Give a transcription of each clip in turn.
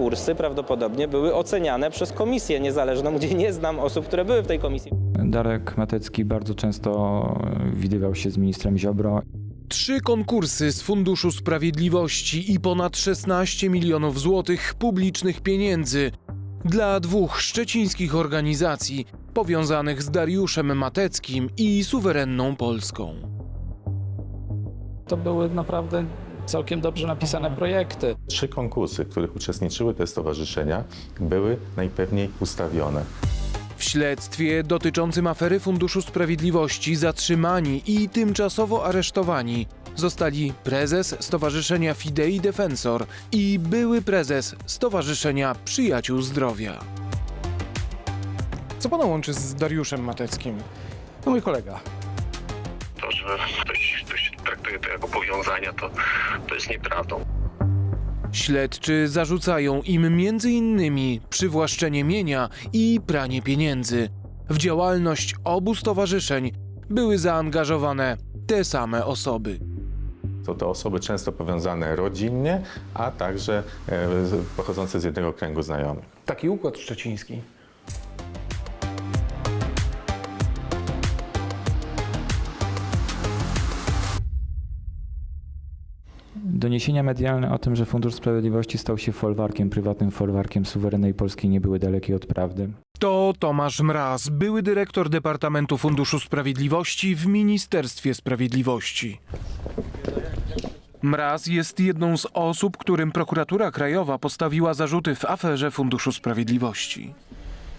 konkursy prawdopodobnie były oceniane przez komisję niezależną, gdzie nie znam osób, które były w tej komisji. Darek Matecki bardzo często widywał się z ministrem Ziobro. Trzy konkursy z Funduszu Sprawiedliwości i ponad 16 milionów złotych publicznych pieniędzy dla dwóch szczecińskich organizacji powiązanych z Dariuszem Mateckim i suwerenną Polską. To były naprawdę całkiem dobrze napisane projekty. Trzy konkursy, w których uczestniczyły te stowarzyszenia, były najpewniej ustawione. W śledztwie dotyczącym afery Funduszu Sprawiedliwości zatrzymani i tymczasowo aresztowani zostali prezes Stowarzyszenia Fidei Defensor i były prezes Stowarzyszenia Przyjaciół Zdrowia. Co pana łączy z Dariuszem Mateckim? To mój kolega. to, że ktoś, ktoś traktuje to jako powiązania, to, to jest nieprawdą. Śledczy zarzucają im m.in. przywłaszczenie mienia i pranie pieniędzy. W działalność obu stowarzyszeń były zaangażowane te same osoby. Są to osoby często powiązane rodzinnie, a także e, pochodzące z jednego kręgu znajomych. Taki układ szczeciński. Doniesienia medialne o tym, że Fundusz Sprawiedliwości stał się folwarkiem, prywatnym folwarkiem suwerennej Polski nie były dalekie od prawdy. To Tomasz Mraz, były dyrektor Departamentu Funduszu Sprawiedliwości w Ministerstwie Sprawiedliwości. Mraz jest jedną z osób, którym prokuratura krajowa postawiła zarzuty w aferze Funduszu Sprawiedliwości.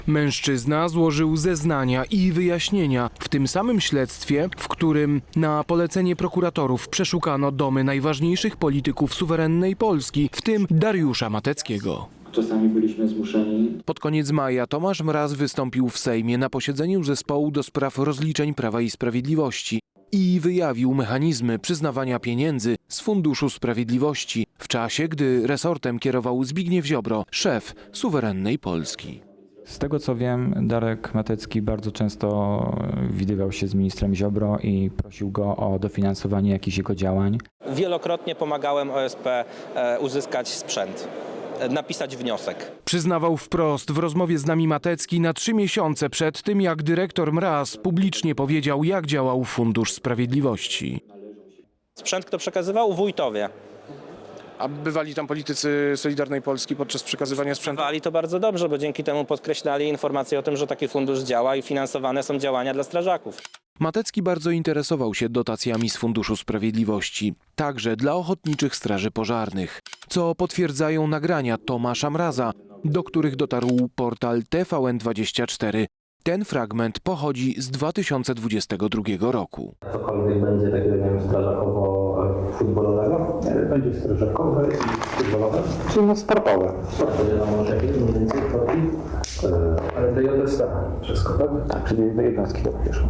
Mężczyzna złożył zeznania i wyjaśnienia w tym samym śledztwie, w którym na polecenie prokuratorów przeszukano domy najważniejszych polityków suwerennej Polski, w tym Dariusza Mateckiego. Czasami byliśmy zmuszeni Pod koniec maja Tomasz Mraz wystąpił w Sejmie na posiedzeniu zespołu do spraw rozliczeń Prawa i Sprawiedliwości i wyjawił mechanizmy przyznawania pieniędzy z Funduszu Sprawiedliwości w czasie, gdy resortem kierował Zbigniew Ziobro, szef suwerennej Polski. Z tego co wiem, Darek Matecki bardzo często widywał się z ministrem Ziobro i prosił go o dofinansowanie jakichś jego działań. Wielokrotnie pomagałem OSP e, uzyskać sprzęt, e, napisać wniosek. Przyznawał wprost w rozmowie z nami Matecki na trzy miesiące przed tym, jak dyrektor Mraz publicznie powiedział, jak działał Fundusz Sprawiedliwości. Sprzęt kto przekazywał? Wójtowie. A bywali tam politycy Solidarnej Polski podczas przekazywania sprzętu? Wali to bardzo dobrze, bo dzięki temu podkreślali informacje o tym, że taki fundusz działa i finansowane są działania dla strażaków. Matecki bardzo interesował się dotacjami z Funduszu Sprawiedliwości, także dla ochotniczych straży pożarnych, co potwierdzają nagrania Tomasza Mraza, do których dotarł portal TVN24. Ten fragment pochodzi z 2022 roku. cokolwiek będzie takiego, nie wiem, strażakowo-futbolowego. Będzie strażakowe i futbolowe, czyli no sportowe. To wiadomo, że jakieś mniej więcej kwoty. Ale to JST. Wszystko, tak? Tak, czyli do jednostki do pieszą.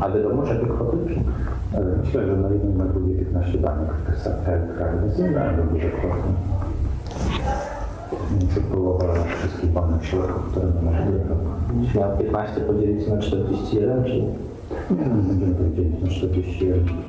A wiadomo, że jakie kwoty? Myślę, że na jednym na drugiej 15 danych w tych krajach jest nie duże kwoty. Połowa wszystkich wolnych środków, które Jeśli miał 15 podzielić na 41, czy... Nie wiem, będziemy powiedzieć na 41.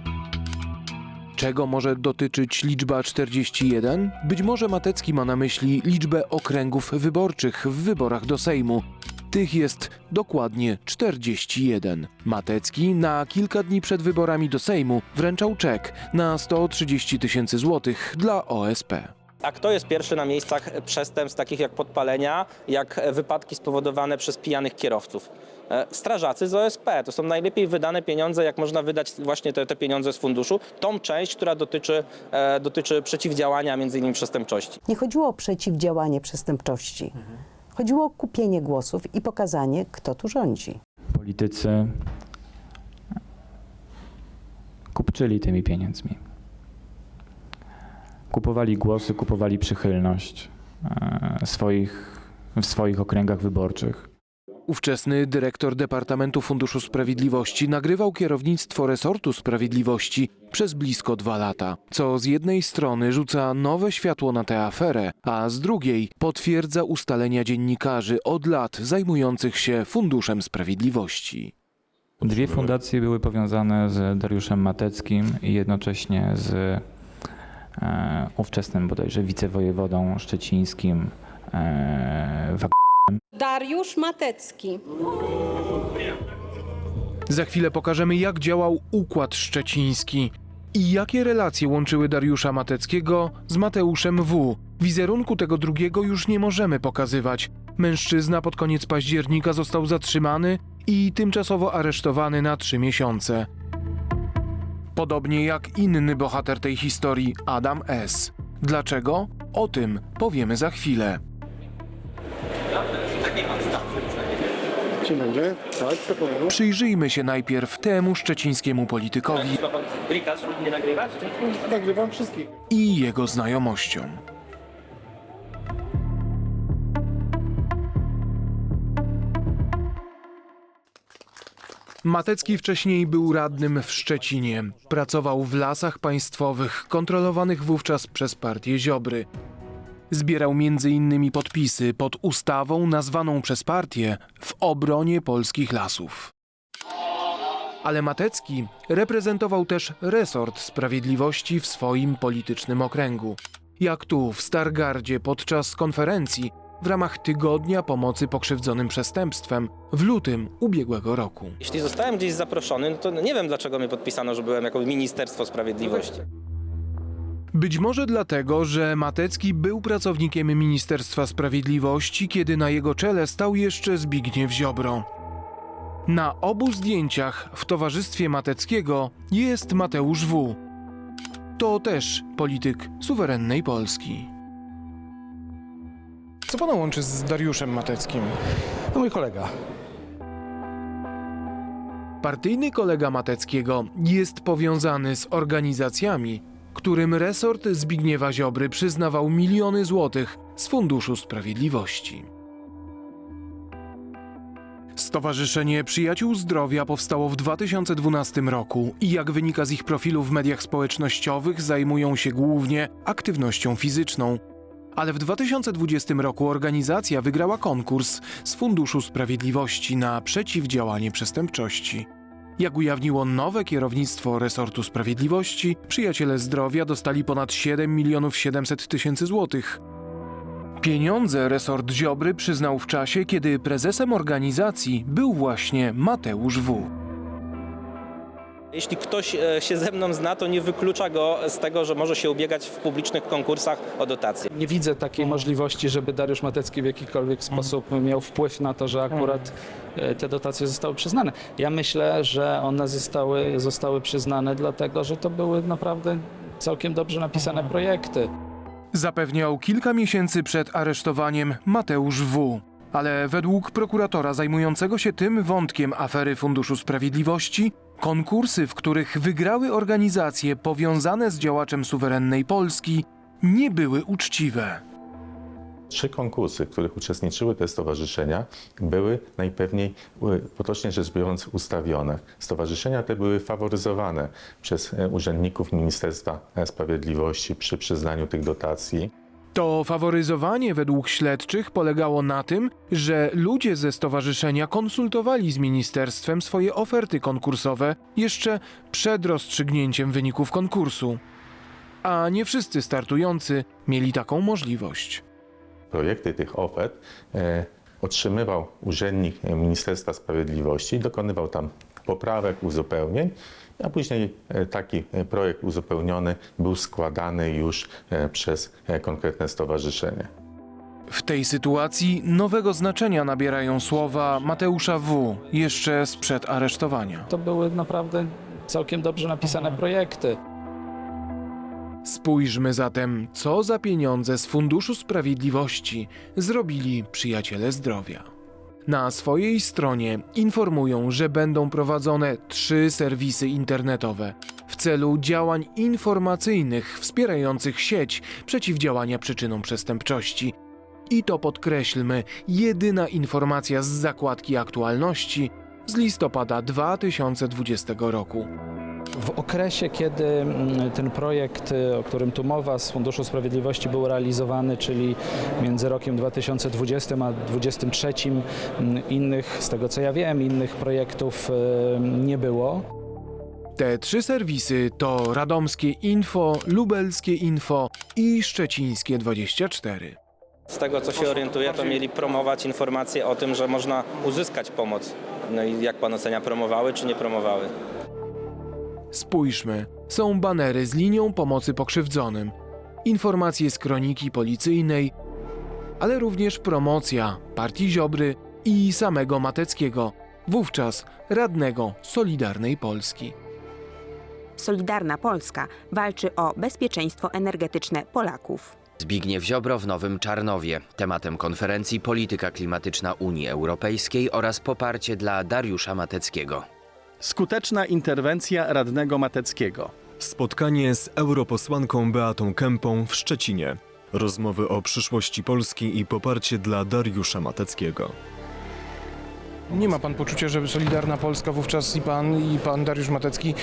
Czego może dotyczyć liczba 41? Być może Matecki ma na myśli liczbę okręgów wyborczych w wyborach do Sejmu. Tych jest dokładnie 41. Matecki na kilka dni przed wyborami do Sejmu wręczał czek na 130 tysięcy złotych dla OSP. A kto jest pierwszy na miejscach przestępstw takich jak podpalenia, jak wypadki spowodowane przez pijanych kierowców? E, Strażacy z OSP. To są najlepiej wydane pieniądze, jak można wydać właśnie te, te pieniądze z funduszu. Tą część, która dotyczy, e, dotyczy przeciwdziałania między innymi przestępczości. Nie chodziło o przeciwdziałanie przestępczości. Chodziło o kupienie głosów i pokazanie, kto tu rządzi. Politycy kupczyli tymi pieniędzmi. Kupowali głosy, kupowali przychylność e, swoich, w swoich okręgach wyborczych. Ówczesny dyrektor Departamentu Funduszu Sprawiedliwości nagrywał kierownictwo resortu sprawiedliwości przez blisko dwa lata, co z jednej strony rzuca nowe światło na tę aferę, a z drugiej potwierdza ustalenia dziennikarzy od lat zajmujących się Funduszem Sprawiedliwości. Dwie fundacje były powiązane z Dariuszem Mateckim i jednocześnie z ówczesnym bodajże wicewojewodą szczecińskim e, Wag- Dariusz Matecki. Za chwilę pokażemy, jak działał Układ Szczeciński i jakie relacje łączyły Dariusza Mateckiego z Mateuszem W. Wizerunku tego drugiego już nie możemy pokazywać. Mężczyzna pod koniec października został zatrzymany i tymczasowo aresztowany na trzy miesiące. Podobnie jak inny bohater tej historii, Adam S. Dlaczego? O tym powiemy za chwilę. Przyjrzyjmy się najpierw temu szczecińskiemu politykowi Nie nagrywać? i jego znajomościom. Matecki wcześniej był radnym w Szczecinie. Pracował w lasach państwowych, kontrolowanych wówczas przez partię Ziobry. Zbierał m.in. podpisy pod ustawą nazwaną przez partię w obronie polskich lasów. Ale Matecki reprezentował też resort sprawiedliwości w swoim politycznym okręgu. Jak tu w Stargardzie podczas konferencji w ramach Tygodnia Pomocy Pokrzywdzonym Przestępstwem w lutym ubiegłego roku. Jeśli zostałem gdzieś zaproszony, no to nie wiem, dlaczego mnie podpisano, że byłem jako Ministerstwo Sprawiedliwości. Być może dlatego, że Matecki był pracownikiem Ministerstwa Sprawiedliwości, kiedy na jego czele stał jeszcze Zbigniew Ziobro. Na obu zdjęciach w towarzystwie Mateckiego jest Mateusz W. To też polityk suwerennej Polski. Co pana łączy z Dariuszem Mateckim? To mój kolega. Partyjny kolega Mateckiego jest powiązany z organizacjami, którym resort Zbigniewa Ziobry przyznawał miliony złotych z Funduszu Sprawiedliwości. Stowarzyszenie Przyjaciół Zdrowia powstało w 2012 roku i jak wynika z ich profilu w mediach społecznościowych zajmują się głównie aktywnością fizyczną. Ale w 2020 roku organizacja wygrała konkurs z Funduszu Sprawiedliwości na przeciwdziałanie przestępczości. Jak ujawniło nowe kierownictwo resortu sprawiedliwości, przyjaciele zdrowia dostali ponad 7 milionów 700 tysięcy złotych. Pieniądze resort Ziobry przyznał w czasie, kiedy prezesem organizacji był właśnie Mateusz W. Jeśli ktoś e, się ze mną zna, to nie wyklucza go z tego, że może się ubiegać w publicznych konkursach o dotacje. Nie widzę takiej możliwości, żeby Dariusz Matecki w jakikolwiek sposób miał wpływ na to, że akurat e, te dotacje zostały przyznane. Ja myślę, że one zostały, zostały przyznane dlatego, że to były naprawdę całkiem dobrze napisane projekty. Zapewniał kilka miesięcy przed aresztowaniem Mateusz W. Ale według prokuratora zajmującego się tym wątkiem afery Funduszu Sprawiedliwości, konkursy, w których wygrały organizacje powiązane z działaczem suwerennej Polski, nie były uczciwe. Trzy konkursy, w których uczestniczyły te stowarzyszenia, były najpewniej, e, potocznie rzecz biorąc, ustawione. Stowarzyszenia te były faworyzowane przez e, urzędników Ministerstwa Sprawiedliwości przy przyznaniu tych dotacji. To faworyzowanie według śledczych polegało na tym, że ludzie ze stowarzyszenia konsultowali z ministerstwem swoje oferty konkursowe jeszcze przed rozstrzygnięciem wyników konkursu. A nie wszyscy startujący mieli taką możliwość. Projekty tych ofert e, otrzymywał urzędnik Ministerstwa Sprawiedliwości, dokonywał tam poprawek, uzupełnień, a później e, taki e, projekt uzupełniony był składany już e, przez konkretne stowarzyszenie. W tej sytuacji nowego znaczenia nabierają słowa Mateusza W. jeszcze sprzed aresztowania. To były naprawdę całkiem dobrze napisane projekty. Spójrzmy zatem, co za pieniądze z Funduszu Sprawiedliwości zrobili przyjaciele zdrowia. Na swojej stronie informują, że będą prowadzone trzy serwisy internetowe w celu działań informacyjnych wspierających sieć przeciwdziałania przyczynom przestępczości. I to podkreślmy, jedyna informacja z zakładki aktualności z listopada 2020 roku. W okresie, kiedy mm, ten projekt, y, o którym tu mowa, z Funduszu Sprawiedliwości był realizowany, czyli między rokiem 2020 a 2023, mm, innych, z tego co ja wiem, innych projektów y, nie było. Te trzy serwisy to radomskie Info, lubelskie Info i szczecińskie 24. Z tego co się orientuję, to mieli promować informacje o tym, że można uzyskać pomoc. No i jak pan ocenia, promowały czy nie promowały? Spójrzmy, są banery z linią pomocy pokrzywdzonym, informacje z kroniki policyjnej, ale również promocja partii Ziobry i samego Mateckiego, wówczas radnego Solidarnej Polski. Solidarna Polska walczy o bezpieczeństwo energetyczne Polaków. Zbigniew Ziobro w Nowym Czarnowie. Tematem konferencji polityka klimatyczna Unii Europejskiej oraz poparcie dla Dariusza Mateckiego. Skuteczna interwencja radnego Mateckiego. Spotkanie z europosłanką Beatą Kępą w Szczecinie. Rozmowy o przyszłości Polski i poparcie dla Dariusza Mateckiego. Nie ma pan poczucia, że Solidarna Polska wówczas i pan, i pan Dariusz Matecki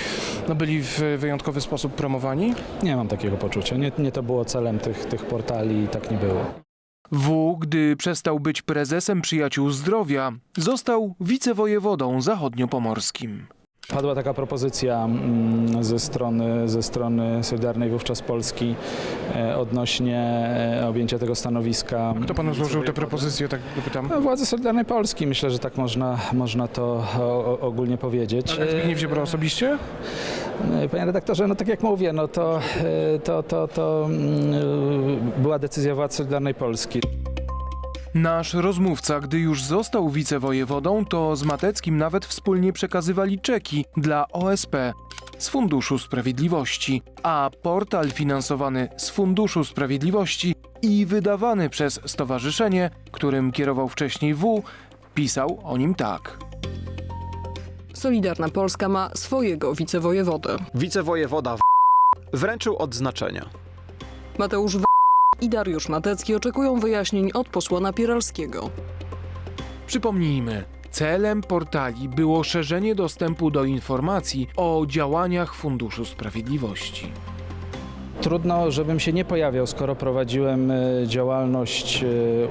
no, byli w wyjątkowy sposób promowani? Nie mam takiego poczucia. Nie, nie to było celem tych, tych portali i tak nie było. W, gdy przestał być prezesem Przyjaciół Zdrowia, został wicewojewodą zachodniopomorskim. Padła taka propozycja mm, ze strony, ze strony Solidarnej wówczas Polski e, odnośnie e, objęcia tego stanowiska. Kto panu złożył te propozycje, tak pytam? No, Władze Solidarnej Polski, myślę, że tak można, można to ogólnie powiedzieć. Ale Zbigniew Ziobro osobiście? E, Panie redaktorze, no tak jak mówię, no to, to, to, to mm, była decyzja władz Solidarnej Polski. Nasz rozmówca, gdy już został wicewojewodą, to z Mateckim nawet wspólnie przekazywali czeki dla OSP z Funduszu Sprawiedliwości, a portal finansowany z Funduszu Sprawiedliwości i wydawany przez stowarzyszenie, którym kierował wcześniej W, pisał o nim tak. Solidarna Polska ma swojego wicewojewodę. Wicewojewoda w wręczył odznaczenia. Mateusz w... i Dariusz Matecki oczekują wyjaśnień od posła Napieralskiego. Przypomnijmy, celem portali było szerzenie dostępu do informacji o działaniach Funduszu Sprawiedliwości. Trudno, żebym się nie pojawiał, skoro prowadziłem e, działalność e,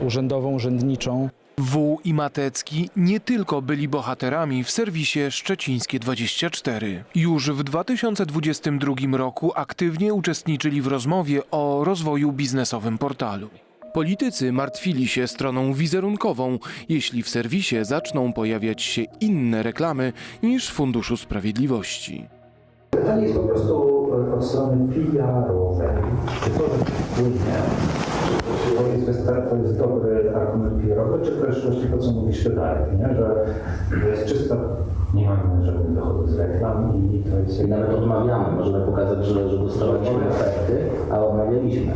urzędową, urzędniczą. W i Matecki nie tylko byli bohaterami w serwisie Szczecińskie 24. Już w 2022 roku aktywnie uczestniczyli w rozmowie o rozwoju biznesowym portalu. Politycy martwili się stroną wizerunkową, jeśli w serwisie zaczną pojawiać się inne reklamy niż Funduszu Sprawiedliwości. Pytanie jest po prostu od strony PR-owej. Czy to wpłynie? To jest, wystar- to jest dobry argument PR-owy, czy też właśnie to, co mówisz ty, Darek, nie? Że, że jest czysto, nie mamy żadnych dochodów z reklam i to jest... I nawet odmawiamy, możemy pokazać, że, że dostawaliśmy efekty, a odmawialiśmy.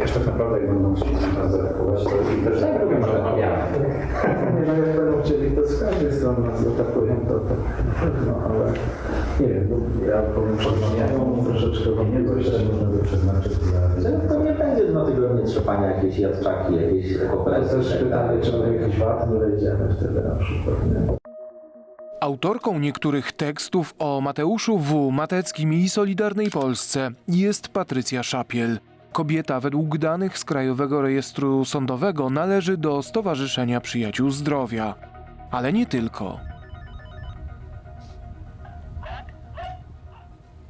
Wiesz, tak naprawdę jak będą chcieli nas zaatakować, to i też tak robią, że odmawiamy. Nie, no jak będą chcieli, to z każdej strony nas zaatakują, to tak, no ale nie wiem, ja powiem, że odmawiają troszeczkę nie coś, że można by przeznaczyć dla... To nie będzie dwutygodnie trzepania jakiejś jadczaki, jakiejś To kooperacji. też pytanie, czy my jakiś VAT nie wejdziemy wtedy na przykład, nie? Autorką niektórych tekstów o Mateuszu W. Mateckim i Solidarnej Polsce jest Patrycja Szapiel. Kobieta według danych z Krajowego Rejestru Sądowego należy do Stowarzyszenia Przyjaciół Zdrowia. Ale nie tylko.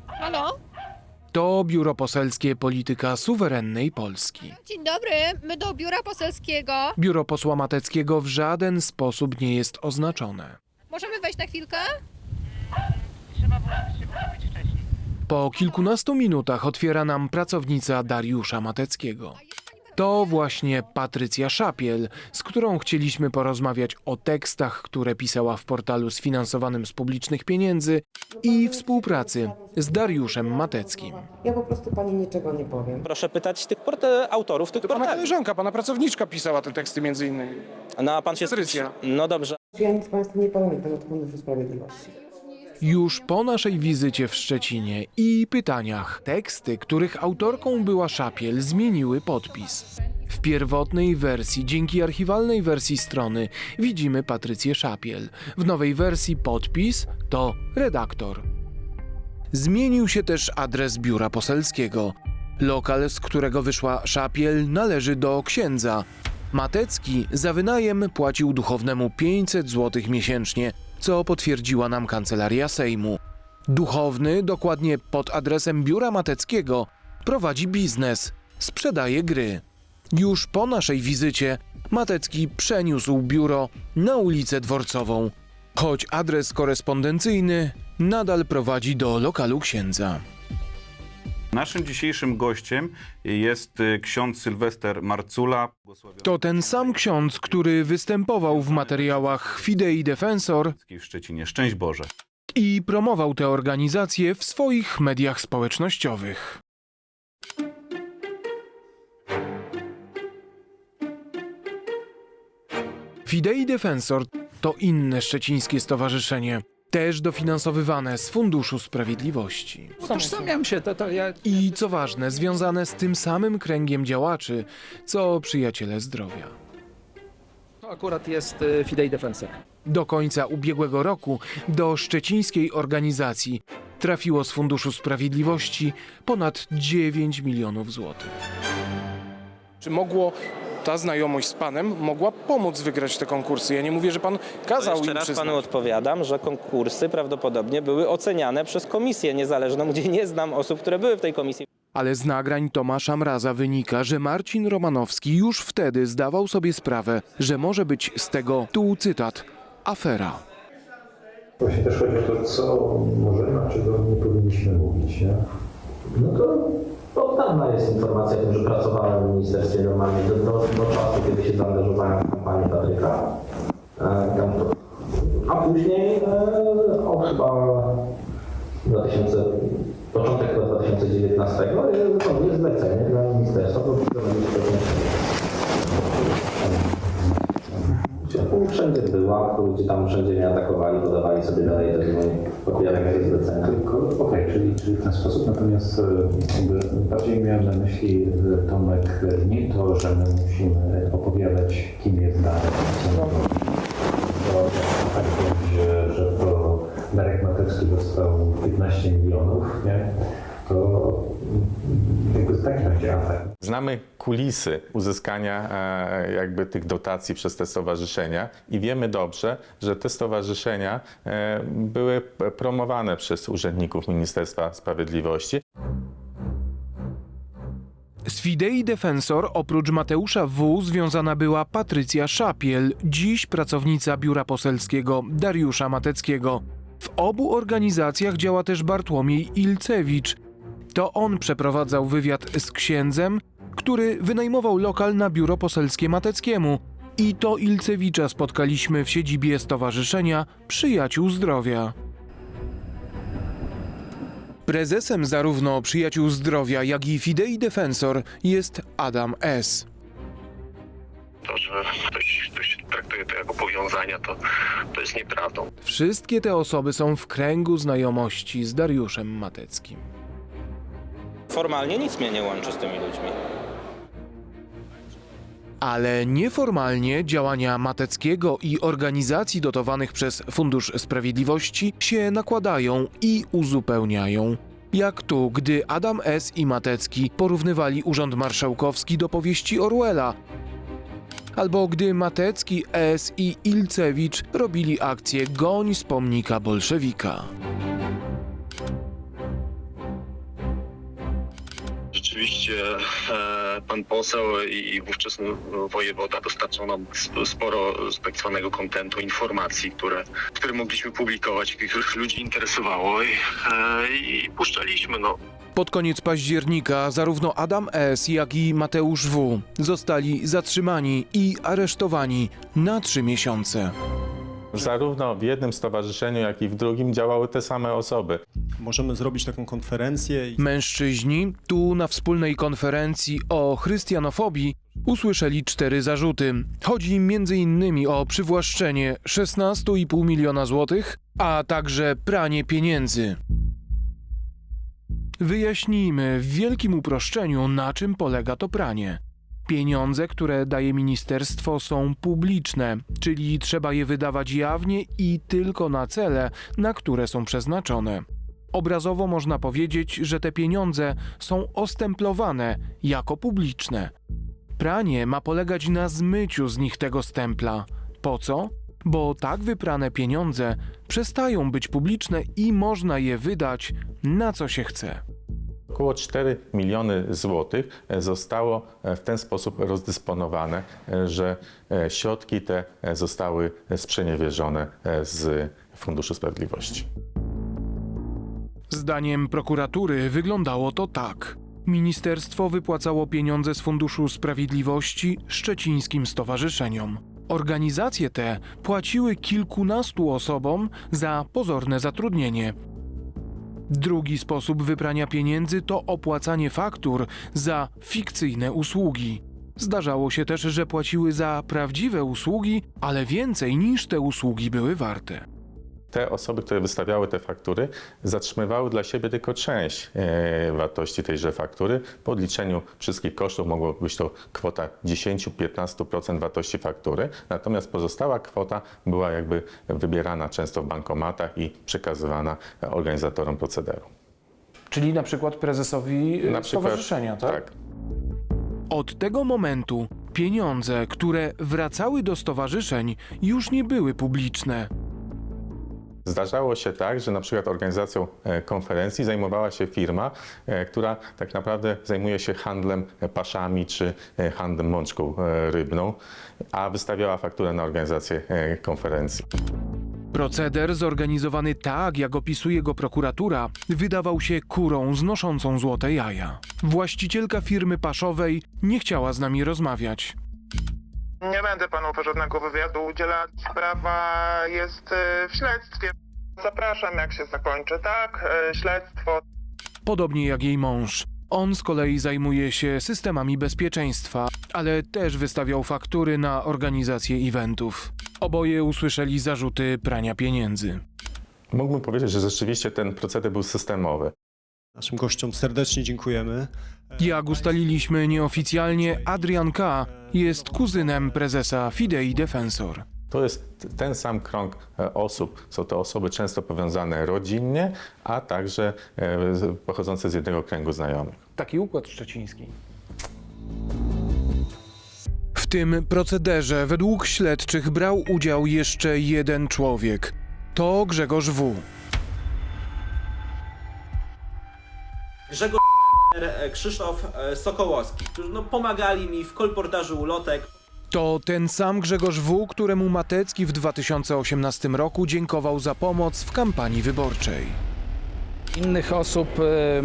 Halo? To Biuro Poselskie Polityka Suwerennej Polski. Dzień dobry, my do biura poselskiego. Biuro posła Mateckiego w żaden sposób nie jest oznaczone. Możemy wejść na chwilkę? Po kilkunastu minutach otwiera nam pracownica Dariusza Mateckiego. To właśnie Patrycja Szapiel, z którą chcieliśmy porozmawiać o tekstach, które pisała w portalu sfinansowanym z publicznych pieniędzy i współpracy z Dariuszem Mateckim. Ja po prostu pani niczego nie powiem. Proszę pytać tych autorów tych To pana portali. koleżanka, pana pracowniczka pisała te teksty między innymi. No a pan się... Patrycja. No dobrze. Ja nic państwu nie powiem na temat Funduszu Sprawiedliwości. Już po naszej wizycie w Szczecinie i pytaniach, teksty, których autorką była Szapiel, zmieniły podpis. W pierwotnej wersji, dzięki archiwalnej wersji strony, widzimy Patrycję Szapiel. W nowej wersji podpis to redaktor. Zmienił się też adres biura poselskiego. Lokal, z którego wyszła Szapiel, należy do księdza. Matecki za wynajem płacił duchownemu 500 zł miesięcznie, co potwierdziła nam kancelaria Sejmu. Duchowny, dokładnie pod adresem biura Mateckiego, prowadzi biznes, sprzedaje gry. Już po naszej wizycie Matecki przeniósł biuro na ulicę Dworcową, choć adres korespondencyjny nadal prowadzi do lokalu księdza. Naszym dzisiejszym gościem jest y, ksiądz Sylwester Marcula. To ten sam ksiądz, który występował w materiałach Fidei Defensor w Szczecinie. Szczęść Boże. i promował tę organizację w swoich mediach społecznościowych. Fidei Defensor to inne szczecińskie stowarzyszenie, też dofinansowywane z Funduszu Sprawiedliwości. Utożsamiam się, to, to ja... I co ważne, związane z tym samym kręgiem działaczy, co przyjaciele zdrowia. To akurat jest y, Fidei Defensor. Do końca ubiegłego roku do szczecińskiej organizacji trafiło z Funduszu Sprawiedliwości ponad 9 milionów złotych. Czy mogło ta znajomość z panem mogła pomóc wygrać te konkursy? Ja nie mówię, że pan kazał Jeszcze im raz przyznać. panu odpowiadam, że konkursy prawdopodobnie były oceniane przez komisję niezależną, gdzie nie znam osób, które były w tej komisji. Ale z nagrań Tomasza Mraza wynika, że Marcin Romanowski już wtedy zdawał sobie sprawę, że może być z tego, tu cytat, afera. Właśnie też chodzi o to, co możemy, a czego nie powinniśmy mówić, nie? No to od dawna jest informacja że pracowałem w ministerstwie normalnie do, do, do czasu, kiedy się zaangażowałem w kampanię Patryka. E, to, a później e, o chyba 2000, początek chyba 2019 e, wykonuje zlecenie dla ministerstwa do Wszędzie była, ludzie tam wszędzie mnie atakowali, podawali sobie dalej te moje popierania ze zlecenia. Tylko, Okej, czyli, czyli w ten sposób, natomiast e, jakby bardziej miałem na myśli Tomek nie to, że my musimy opowiadać, kim jest Darek. To tak że to Darek Matecki dostał 15 milionów, nie? To jakby tak będzie atak. Znamy kulisy uzyskania e, jakby tych dotacji przez te stowarzyszenia i wiemy dobrze, że te stowarzyszenia e, były promowane przez urzędników Ministerstwa Sprawiedliwości. Z Fidei Defensor oprócz Mateusza W. związana była Patrycja Szapiel, dziś pracownica biura poselskiego Dariusza Mateckiego. W obu organizacjach działa też Bartłomiej Ilcewicz. To on przeprowadzał wywiad z księdzem, który wynajmował lokal na biuro poselskie Mateckiemu. I to Ilcewicza spotkaliśmy w siedzibie Stowarzyszenia Przyjaciół Zdrowia. Prezesem zarówno Przyjaciół Zdrowia, jak i Fidei Defensor jest Adam S. To, że ktoś, ktoś traktuje to jako powiązania, to, to jest nieprawdą. Wszystkie te osoby są w kręgu znajomości z Dariuszem Mateckim. Formalnie nic mnie nie łączy z tymi ludźmi. Ale nieformalnie działania Mateckiego i organizacji dotowanych przez Fundusz Sprawiedliwości się nakładają i uzupełniają. Jak tu, gdy Adam S. i Matecki porównywali Urząd Marszałkowski do powieści Orwella, albo gdy Matecki, S. i Ilcewicz robili akcję Goń z pomnika bolszewika. Pan poseł i, i ówczesny wojewoda dostarczał nam sp- sporo tak zwanego kontentu, informacji, które, które mogliśmy publikować, których ludzi interesowało i, e, i puszczaliśmy. No. Pod koniec października zarówno Adam S., jak i Mateusz W. zostali zatrzymani i aresztowani na trzy miesiące. Zarówno w jednym stowarzyszeniu, jak i w drugim działały te same osoby. Możemy zrobić taką konferencję i Mężczyźni tu na wspólnej konferencji o chrystianofobii usłyszeli cztery zarzuty. Chodzi m.in. o przywłaszczenie 16,5 miliona złotych, a także pranie pieniędzy. Wyjaśnijmy w wielkim uproszczeniu, na czym polega to pranie. Pieniądze, które daje ministerstwo, są publiczne, czyli trzeba je wydawać jawnie i tylko na cele, na które są przeznaczone. Obrazowo można powiedzieć, że te pieniądze są ostemplowane jako publiczne. Pranie ma polegać na zmyciu z nich tego stempla. Po co? bo tak wyprane pieniądze przestają być publiczne i można je wydać na co się chce. Około 4 miliony złotych e, zostało e, w ten sposób rozdysponowane, e, że środki te zostały sprzeniewierzone z Funduszu Sprawiedliwości. Zdaniem prokuratury wyglądało to tak. Ministerstwo wypłacało pieniądze z Funduszu Sprawiedliwości szczecińskim stowarzyszeniom. Organizacje te płaciły kilkunastu osobom za pozorne zatrudnienie. Drugi sposób wyprania pieniędzy to opłacanie faktur za fikcyjne usługi. Zdarzało się też, że płaciły za prawdziwe usługi, ale więcej niż te usługi były warte. Te osoby, które wystawiały te faktury, zatrzymywały dla siebie tylko część e, wartości tejże faktury. Po odliczeniu wszystkich kosztów mogło być to kwota 10-15% wartości faktury, natomiast pozostała kwota była jakby wybierana często w bankomatach i przekazywana organizatorom procederu. Czyli na przykład prezesowi Na przykład- stowarzyszenia, tak? Od tego momentu pieniądze, które wracały do stowarzyszeń, już nie były publiczne. Zdarzało się tak, że na przykład organizacją e, konferencji zajmowała się firma, e, która tak naprawdę zajmuje się handlem paszami czy e, handlem mączką rybną, a wystawiała fakturę na organizację konferencji. Proceder zorganizowany tak, jak opisuje go prokuratura, wydawał się kurą znoszącą złote jaja. Właścicielka firmy paszowej nie chciała z nami rozmawiać. Nie będę panu żadnego wywiadu udzielać. Sprawa jest e, w śledztwie. Zapraszam, jak się zakończy, tak? E, Śledztwo. Podobnie jak jej mąż. On z kolei zajmuje się systemami bezpieczeństwa, ale też wystawiał faktury na organizację eventów. Oboje usłyszeli zarzuty prania pieniędzy. Mógłbym powiedzieć, że rzeczywiście ten proceder był systemowy. Naszym gościom serdecznie dziękujemy. Jak ustaliliśmy nieoficjalnie, Adrian K. jest kuzynem prezesa Fidei Defensor. To jest ten sam krąg e, osób. Są to osoby często powiązane rodzinnie, a także e, pochodzące z jednego kręgu znajomych. Taki układ szczeciński. W tym procederze według śledczych brał udział jeszcze jeden człowiek. To Grzegorz W. Grzegorz Krzysztof e, Sokołowski, którzy no, pomagali mi w kolportażu ulotek. To ten sam Grzegorz W., któremu Matecki w 2018 roku dziękował za pomoc w kampanii wyborczej. Innych osób, e,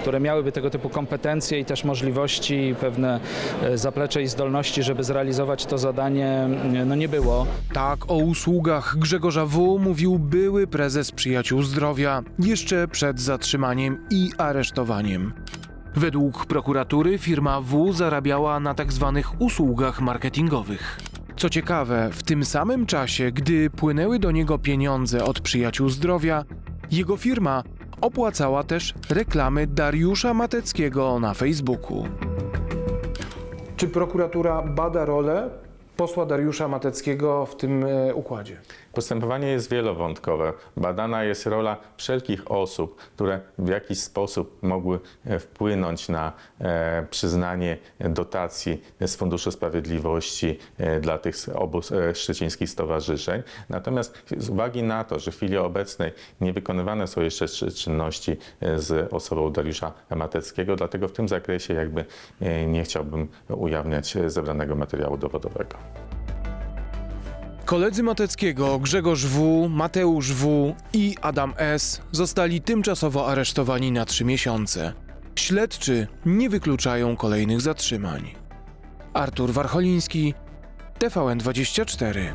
które miałyby tego typu kompetencje i też możliwości, pewne e, zaplecze i zdolności, żeby zrealizować to zadanie, no nie było. Tak o usługach Grzegorza W. mówił były prezes Przyjaciół Zdrowia jeszcze przed zatrzymaniem i aresztowaniem. Według prokuratury firma W zarabiała na tzw. usługach marketingowych. Co ciekawe, w tym samym czasie, gdy płynęły do niego pieniądze od Przyjaciół Zdrowia, jego firma opłacała też reklamy Dariusza Mateckiego na Facebooku. Czy prokuratura bada rolę posła Dariusza Mateckiego w tym e, układzie? Postępowanie jest wielowątkowe. Badana jest rola wszelkich osób, które w jakiś sposób mogły e, wpłynąć na e, przyznanie dotacji z Funduszu Sprawiedliwości dla tych obu szczecińskich stowarzyszeń. Natomiast z uwagi na to, że w chwili obecnej nie wykonywane są jeszcze czy- czynności z osobą Dariusza Mateckiego, dlatego w tym zakresie jakby nie chciałbym ujawniać zebranego materiału dowodowego. Koledzy Mateckiego Grzegorz W., Mateusz W. i Adam S. zostali tymczasowo aresztowani na trzy miesiące. Śledczy nie wykluczają kolejnych zatrzymań. Artur Warcholiński, TVN24.